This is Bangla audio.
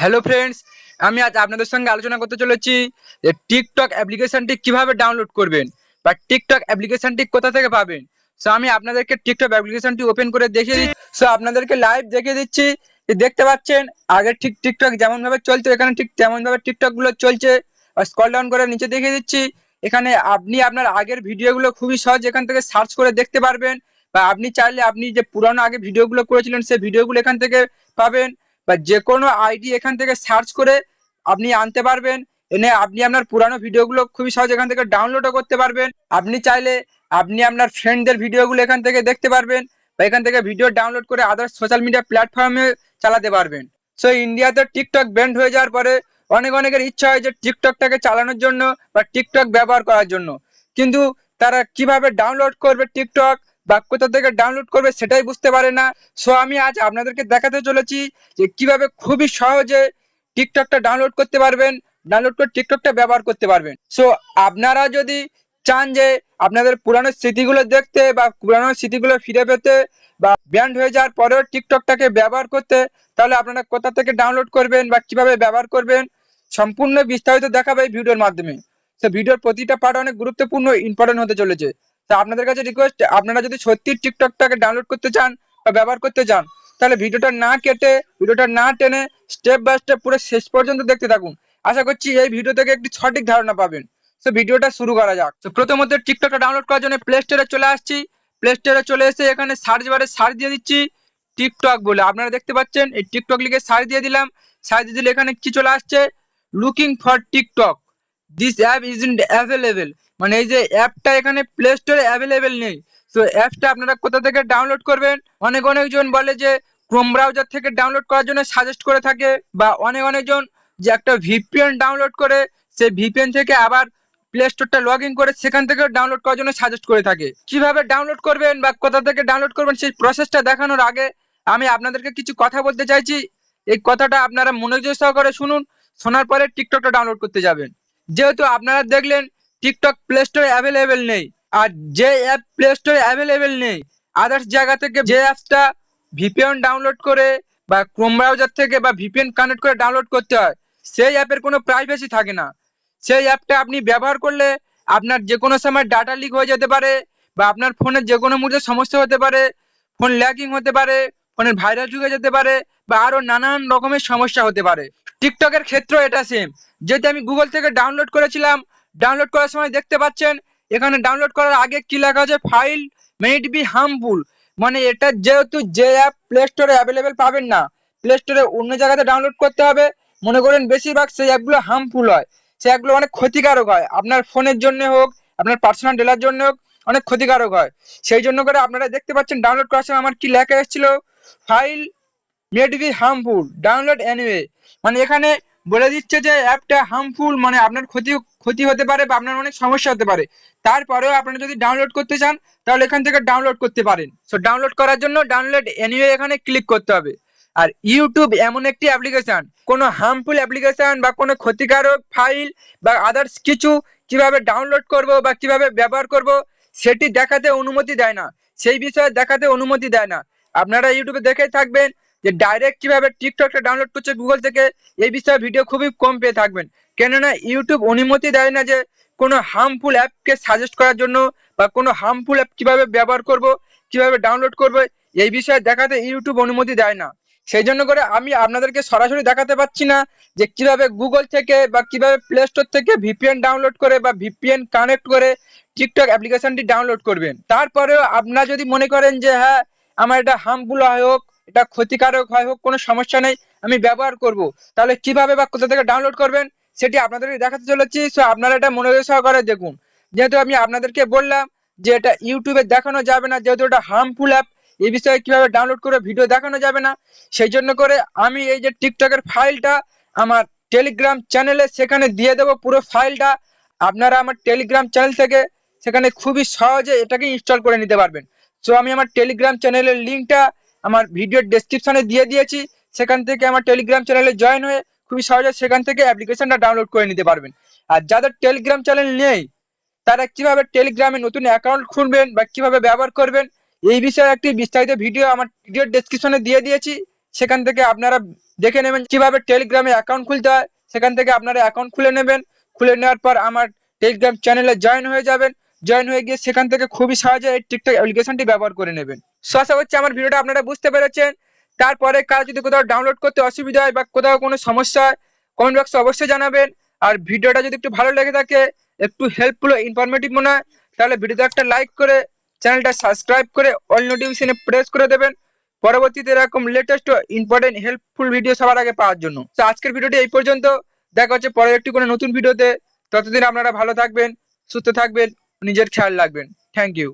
হ্যালো ফ্রেন্ডস আমি আজ আপনাদের সঙ্গে আলোচনা করতে চলেছি যে টিকটক অ্যাপ্লিকেশনটি কীভাবে ডাউনলোড করবেন বা টিকটক অ্যাপ্লিকেশনটি কোথা থেকে পাবেন। সো আমি আপনাদেরকে টিকটক অ্যাপ্লিকেশনটি ওপেন করে দেখিয়ে দিচ্ছি। সো আপনাদেরকে লাইভ দেখিয়ে দিচ্ছি দেখতে পাচ্ছেন, আগে ঠিক টিকটক যেমন ভাবে চলতো এখানে ঠিক তেমন ভাবে টিকটকগুলো চলছে। আর স্ক্রল ডাউন করে নিচে দেখিয়ে দিচ্ছি, এখানে আপনি আপনার আগের ভিডিওগুলো খুবই সহজ এখান থেকে সার্চ করে দেখতে পারবেন। বা আপনি চাইলে আপনি যে পুরানো আগে ভিডিওগুলো করেছিলেন, সেই ভিডিওগুলো এখান থেকে পাবেন। বা যে কোনো আইডি এখান থেকে সার্চ করে আপনি আনতে পারবেন। এনে আপনি আপনার পুরানো ভিডিওগুলো খুবই সহজে এখান থেকে ডাউনলোডও করতে পারবেন। আপনি চাইলে আপনি আপনার ফ্রেন্ডদের ভিডিওগুলো এখান থেকে দেখতে পারবেন বা এখান থেকে ভিডিও ডাউনলোড করে আদার্স সোশ্যাল মিডিয়া প্ল্যাটফর্মে চালাতে পারবেন। সো ইন্ডিয়াতে টিকটক ব্যান্ড হয়ে যাওয়ার পরে অনেক অনেকের ইচ্ছা হয় যে টিকটকটাকে চালানোর জন্য বা টিকটক ব্যবহার করার জন্য। কিন্তু তারা কীভাবে ডাউনলোড করবে টিকটক বা কোথা থেকে ডাউনলোড করবে, সেটাই বুঝতে পারে না। সো আমি আজ আপনাদেরকে দেখাতে চলেছি যে কীভাবে খুবই সহজে টিকটকটা ডাউনলোড করতে পারবেন ডাউনলোড করে টিকটকটা ব্যবহার করতে পারবেন। সো আপনারা যদি চান যে আপনাদের পুরানো স্মৃতিগুলো দেখতে বা পুরানো স্মৃতিগুলো ফিরে পেতে বা ব্যান্ড হয়ে যাওয়ার পরেও টিকটকটাকে ব্যবহার করতে, তাহলে আপনারা কোথা থেকে ডাউনলোড করবেন বা কীভাবে ব্যবহার করবেন, সম্পূর্ণ বিস্তারিত দেখাবে ভিডিওর মাধ্যমে। তো ভিডিওর প্রতিটা পার্ট অনেক গুরুত্বপূর্ণ ইম্পর্টেন্ট হতে চলেছে। তো আপনাদের কাছে রিকোয়েস্ট আপনারা যদি সত্যি টিকটকটাকে ডাউনলোড করতে চান বা ব্যবহার করতে চান, তাহলে ভিডিওটা না কেটে, ভিডিওটা না টেনে স্টেপ বাই স্টেপ পুরো শেষ পর্যন্ত দেখতে থাকুন। আশা করছি এই ভিডিও থেকে একটি সঠিক ধারণা পাবেন। তো ভিডিওটা শুরু করা যাক। তো প্রথমত টিকটকটা ডাউনলোড করার জন্য প্লে স্টোরে চলে আসছি। প্লে স্টোরে চলে এসে এখানে সার্চ বারে সার্চ দিয়ে দিচ্ছি টিকটক বলে। আপনারা দেখতে পাচ্ছেন এই টিকটক লিখে সার্চ দিয়ে দিলাম। সার্চ দিয়ে দিলে এখানে কি চলে আসছে? Looking for TikTok this app is in available মানে এই যে অ্যাপটা এখানে প্লে স্টোরে অ্যাভেলেবেল নেই। তো অ্যাপটা আপনারা কোথা থেকে ডাউনলোড করবেন? অনেক অনেকজন বলে যে ক্রোম ব্রাউজার থেকে ডাউনলোড করার জন্য সাজেস্ট করে থাকে বা অনেক অনেকজন যে একটা ভিপিএন ডাউনলোড করে সেই ভিপিএন থেকে আবার প্লে স্টোরটা লগ ইন করে সেখান থেকে ডাউনলোড করার জন্য সাজেস্ট করে থাকে। কীভাবে ডাউনলোড করবেন বা কোথা থেকে ডাউনলোড করবেন সেই প্রসেসটা দেখানোর আগে আমি আপনাদেরকে কিছু কথা বলতে চাইছি। এই কথাটা আপনারা মনোযোগ সহকারে শুনুন, শোনার পরে টিকটকটা ডাউনলোড করতে যাবেন। যেহেতু আপনারা দেখলেন টিকটক প্লে স্টোরে অ্যাভেলেবেল নেই, আর যে অ্যাপ প্লে স্টোরে অ্যাভেলেবেল নেই আদার্স জায়গা থেকে যে অ্যাপসটা ভিপিএন ডাউনলোড করে বা ক্রোম ব্রাউজার থেকে বা ভিপিএন কানেক্ট করে ডাউনলোড করতে হয়, সেই অ্যাপের কোনো প্রাইভেসি থাকে না। সেই অ্যাপটা আপনি ব্যবহার করলে আপনার যে কোনো সময় ডাটা লিক হয়ে যেতে পারে বা আপনার ফোনের যে কোনো মুহূর্তে সমস্যা হতে পারে ফোন ল্যাকিং হতে পারে ফোনের ভাইরাস ঢুকে যেতে পারে বা আরও নানান রকমের সমস্যা হতে পারে। টিকটকের ক্ষেত্র এটা সেম যেহেতু আমি গুগল থেকে ডাউনলোড করেছিলাম ডাউনলোড করার সময় দেখতে পাচ্ছেন, এখানে ডাউনলোড করার আগে কি লেখা আছে? ফাইল মেড বি হার্মফুল মানে এটা যেহেতু যে অ্যাপ প্লে স্টোরে অ্যাভেলেবেল পাবেন না প্লে স্টোরে অন্য জায়গাতে ডাউনলোড করতে হবে। মনে করেন বেশিরভাগ সেই অ্যাপগুলো হার্মফুল হয়। সেই অ্যাপগুলো অনেক ক্ষতিকারক হয়। আপনার ফোনের জন্য হোক, আপনার পার্সোনাল ডেলার জন্য হোক, অনেক ক্ষতিকারক হয়। সেই জন্য করে আপনারা দেখতে পাচ্ছেন ডাউনলোড করার সময় আমার কি লেখা এসেছিল? File might be harmful download anyway মানে এখানে বলে দিচ্ছে যে অ্যাপটা হার্মফুল মানে আপনার ক্ষতি ক্ষতি হতে পারে বা আপনার অনেক সমস্যা হতে পারে। তারপরেও আপনারা যদি ডাউনলোড করতে চান, তাহলে এখান থেকে ডাউনলোড করতে পারেন। সো ডাউনলোড করার জন্য ডাউনলোড এনিওয়ে এখানে ক্লিক করতে হবে। আর ইউটিউব এমন একটি অ্যাপ্লিকেশন কোনো হার্মফুল অ্যাপ্লিকেশন বা কোনো ক্ষতিকারক ফাইল বা আদার্স কিছু কীভাবে ডাউনলোড করব বা কীভাবে ব্যবহার করব, সেটি দেখাতে অনুমতি দেয় না। সেই বিষয়ে দেখাতে অনুমতি দেয় না। আপনারা ইউটিউবে দেখেই থাকবেন যে ডাইরেক্ট কীভাবে টিকটকটা ডাউনলোড করছে গুগল থেকে, এই বিষয়ে ভিডিও খুবই কম পেয়ে থাকবেন। কেননা ইউটিউব অনুমতি দেয় না যে কোনো হার্মফুল অ্যাপকে সাজেস্ট করার জন্য বা কোনো হার্মফুল অ্যাপ কীভাবে ব্যবহার করব, কীভাবে ডাউনলোড করব, এই বিষয়ে দেখাতে ইউটিউব অনুমতি দেয় না। সেই জন্য করে আমি আপনাদেরকে সরাসরি দেখাতে পাচ্ছি না যে কীভাবে গুগল থেকে বা কীভাবে প্লে স্টোর থেকে ভিপিএন ডাউনলোড করে বা ভিপিএন কানেক্ট করে টিকটক অ্যাপ্লিকেশনটি ডাউনলোড করবেন। তারপরেও আপনারা যদি মনে করেন যে হ্যাঁ আমার এটা হার্মফুল হোক এটা ক্ষতিকারক হয় হোক, কোনো সমস্যা নেই, আমি ব্যবহার করব। তাহলে কীভাবে বা কোথা থেকে ডাউনলোড করবেন, সেটি আপনাদেরকে দেখাতে চলেছি। সো আপনারা এটা মনোযোগ সহকারে দেখুন। যেহেতু আমি আপনাদেরকে বললাম যে এটা ইউটিউবে দেখানো যাবে না, যেহেতু এটা হার্মফুল অ্যাপ এই বিষয়ে কীভাবে ডাউনলোড করে ভিডিও দেখানো যাবে না, সেই জন্য করে আমি এই যে টিকটকের ফাইলটা আমার টেলিগ্রাম চ্যানেলে সেখানে দিয়ে দেবো পুরো ফাইলটা আপনারা আমার টেলিগ্রাম চ্যানেল থেকে সেখানে খুবই সহজে এটাকে ইনস্টল করে নিতে পারবেন। সো আমি আমার টেলিগ্রাম চ্যানেলের লিঙ্কটা আমার ভিডিওর ডেসক্রিপশনে দিয়ে দিয়েছি, সেখান থেকে আমার টেলিগ্রাম চ্যানেলে জয়েন হয়ে খুবই সহজে সেখান থেকে অ্যাপ্লিকেশনটা ডাউনলোড করে নিতে পারবেন। আর যাদের টেলিগ্রাম চ্যানেল নেই, তারা কীভাবে টেলিগ্রামে নতুন অ্যাকাউন্ট খুলবেন বা কীভাবে ব্যবহার করবেন, এই বিষয়ে একটি বিস্তারিত ভিডিও আমার ভিডিওর ডেসক্রিপশনে দিয়ে দিয়েছি। সেখান থেকে আপনারা দেখে নেবেন কীভাবে টেলিগ্রামে অ্যাকাউন্ট খুলতে হয়। সেখান থেকে আপনারা অ্যাকাউন্ট খুলে নেবেন। খুলে নেওয়ার পর আমার টেলিগ্রাম চ্যানেলে জয়েন হয়ে যাবেন। জয়েন হয়ে গিয়ে সেখান থেকে খুবই সহজে এই টিকটক অ্যাপ্লিকেশনটি ব্যবহার করে নেবেন। সো আশা করছি আমার ভিডিওটা আপনারা বুঝতে পেরেছেন। তারপরে কাজ যদি কোথাও ডাউনলোড করতে অসুবিধা হয় বা কোথাও কোনো সমস্যা হয় কমেন্ট বক্সে অবশ্যই জানাবেন। আর ভিডিওটা যদি একটু ভালো লেগে থাকে, একটু হেল্পফুল ইনফরমেটিভ মনে হয়, তাহলে ভিডিওতে একটা লাইক করে চ্যানেলটা সাবস্ক্রাইব করে অল নোটিফিকেশনে প্রেস করে দেবেন। পরবর্তীতে এরকম লেটেস্ট ইম্পর্টেন্ট হেল্পফুল ভিডিও সবার আগে পাওয়ার জন্য। তো আজকের ভিডিওটি এই পর্যন্ত। দেখা হচ্ছে পরের একটি কোনো নতুন ভিডিওতে। ততদিন আপনারা ভালো থাকবেন, সুস্থ থাকবেন, নিজের খেয়াল রাখবেন। Thank you